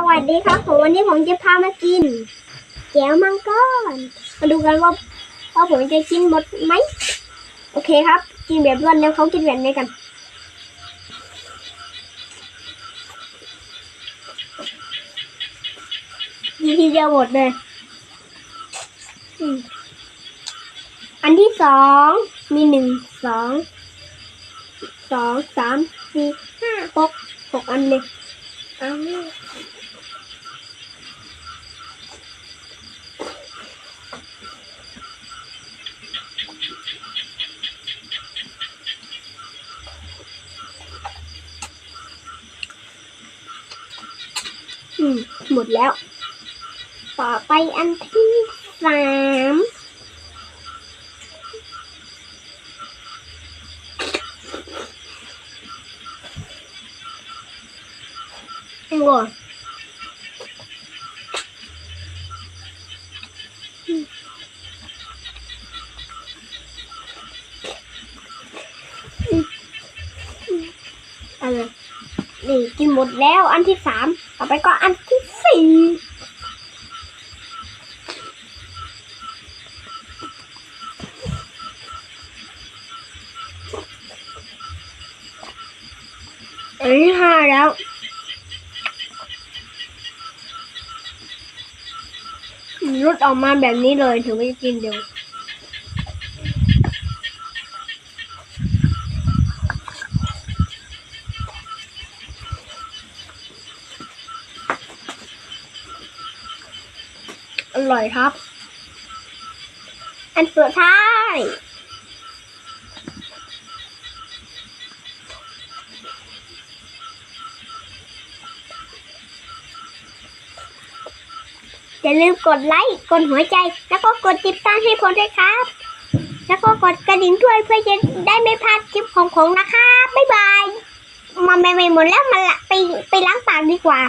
สวัสดีครับผมวันนี้ผมจะพามากินแก้วมังกรมาดูกันว่าว่าผมจะกินหมดไหมโอเคครับ กินแบบรวดเร็วเขากินแบบไหนกันทีทีเดียวหมดเลยอันที่สองมีหนึ่งสองสองสามสี่ห้าหกหกอันเลย อืม หมดแล้ว ต่อไปอันที่สามโอ้อืมอืมอืมอะไรนี่กินหมดแล้วอันที่สาม ต่อไปก็อันที่สี่อันที่ห้าแล้ว รุดออกมาแบบนี้เลยถึงไม่กินเดี๋ยว อร่อยครับ อันสุดท้ายอย่าลืมกดไลค์ กดหัวใจ แล้วก็กดติดตามให้ผมด้วยครับ แล้วก็กดกระดิ่งด้วยเพื่อจะได้ไม่พลาดคลิปของผมนะครับบ๊ายบาย มาไม่ไม่หมดแล้วมาละไปไปล้างปากดีกว่า